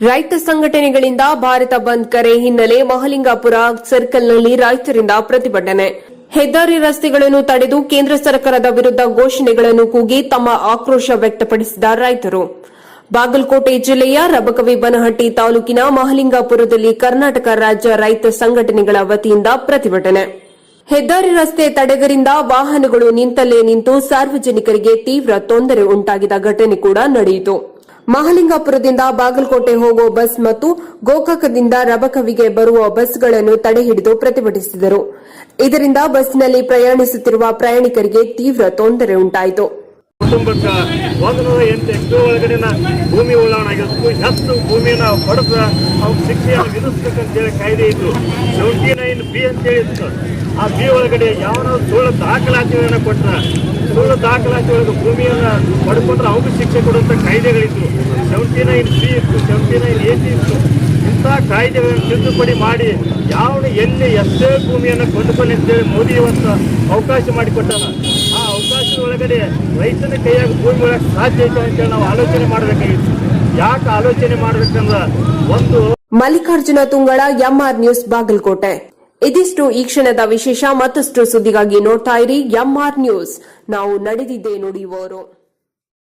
ರೈತ ಸಂಘಟನೆಗಳಿಂದ ಭಾರತ ಬಂದ್ ಕರೆ ಹಿನ್ನೆಲೆ ಮಹಲಿಂಗಾಪುರ ಸರ್ಕಲ್ನಲ್ಲಿ ರೈತರಿಂದ ಪ್ರತಿಭಟನೆ. ಹೆದ್ದಾರಿ ರಸ್ತೆಗಳನ್ನು ತಡೆದು ಕೇಂದ್ರ ಸರ್ಕಾರದ ವಿರುದ್ಧ ಘೋಷಣೆಗಳನ್ನು ಕೂಗಿ ತಮ್ಮ ಆಕ್ರೋಶ ವ್ಯಕ್ತಪಡಿಸಿದ ರೈತರು. ಬಾಗಲಕೋಟೆ ಜಿಲ್ಲೆಯ ರಬಕವಿ ಬನಹಟ್ಟಿ ತಾಲೂಕಿನ ಮಹಲಿಂಗಾಪುರದಲ್ಲಿ ಕರ್ನಾಟಕ ರಾಜ್ಯ ರೈತ ಸಂಘಟನೆಗಳ ವತಿಯಿಂದ ಪ್ರತಿಭಟನೆ. ಹೆದ್ದಾರಿ ರಸ್ತೆ ತಡೆಗರಿಂದ ವಾಹನಗಳು ನಿಂತಲ್ಲೇ ನಿಂತು ಸಾರ್ವಜನಿಕರಿಗೆ ತೀವ್ರ ತೊಂದರೆ ಉಂಟಾಗಿದ ಘಟನೆ ಕೂಡ ನಡೆಯಿತು. ಮಹಲಿಂಗಾಪುರದಿಂದ ಬಾಗಲಕೋಟೆ ಹೋಗುವ ಬಸ್ ಮತ್ತು ಗೋಕಾಕದಿಂದ ರಬಕವಿಗೆ ಬರುವ ಬಸ್ಗಳನ್ನು ತಡೆಹಿಡಿದು ಪ್ರತಿಭಟಿಸಿದರು. ಇದರಿಂದ ಬಸ್ನಲ್ಲಿ ಪ್ರಯಾಣಿಸುತ್ತಿರುವ ಪ್ರಯಾಣಿಕರಿಗೆ ತೀವ್ರ ತೊಂದರೆ ಉಂಟಾಯಿತು. ಕುಟುಂಬಕ್ಕೆ ಭೂಮಿ ಉಳ್ಳಾಣ ಆಗಿರ್ಬೇಕು ಹೆಚ್ಚು ಭೂಮಿನ ಹೊಡೆದ ಅವ್ನ ಶಿಕ್ಷೆಯನ್ನು ವಿಧಿಸ್ಬೇಕಂತೇಳಿ ಕಾಯ್ದೆ ಇತ್ತು ಸೆವೆಂಟಿ ನೈನ್ ಬಿ ಅಂತೇಳಿ ಇತ್ತು. ಆ ಬಿ ಒಳಗಡೆ ಯಾವ ಸುಳ್ಳು ದಾಖಲಾತಿಗಳನ್ನ ಕೊಟ್ಟ ಸುಳ್ಳು ದಾಖಲಾತಿ ಒಳಗೆ ಭೂಮಿಯನ್ನ ಪಡ್ಕೊಂಡ್ರೆ ಅವ್ರಿಗೆ ಶಿಕ್ಷೆ ಕೊಡುವಂಥ ಕಾಯ್ದೆಗಳಿತ್ತು ಸೆವೆಂಟಿ ನೈನ್ ಸಿ ಇತ್ತು ಸೆವೆಂಟಿ ನೈನ್ ಏಟಿ ಇತ್ತು. ಇಂಥ ಕಾಯ್ದೆಗಳನ್ನು ತಿದ್ದುಪಡಿ ಮಾಡಿ ಯಾವನು ಎಲ್ಲಿ ಎಷ್ಟೇ ಭೂಮಿಯನ್ನು ಕೊಂಡುಕೊಳ್ಳಿ ಅಂತೇಳಿ ಮೋದಿ ಇವತ್ತು ಅವಕಾಶ ಮಾಡಿಕೊಟ್ಟಾನ. ಆ ಅವಕಾಶದ ಒಳಗಡೆ ರೈತನ ಕೈಯಾಗ ಭೂಮಿ ಒಳಗೆ ಸಾಧ್ಯ ಐತೆ ಅಂತೇಳಿ ನಾವು ಆಲೋಚನೆ ಮಾಡಬೇಕಾಗಿತ್ತು. ಯಾಕೆ ಆಲೋಚನೆ ಮಾಡ್ಬೇಕಂದ್ರ ಒಂದು ಮಲ್ಲಿಕಾರ್ಜುನ ತುಂಗಳ ಎಂಆರ್ ನ್ಯೂಸ್ ಬಾಗಲಕೋಟೆ. ಇದಿಷ್ಟು ಈ ಕ್ಷಣದ ವಿಶೇಷ ಮತ್ತಷ್ಟು ಸುದ್ದಿಗಾಗಿ ನೋಡ್ತಾ ಇರಿ ಎಂಆರ್ ನ್ಯೂಸ್. ನಾವು ನಡೆದಿದ್ದೇ ನುಡಿಯುವವರು.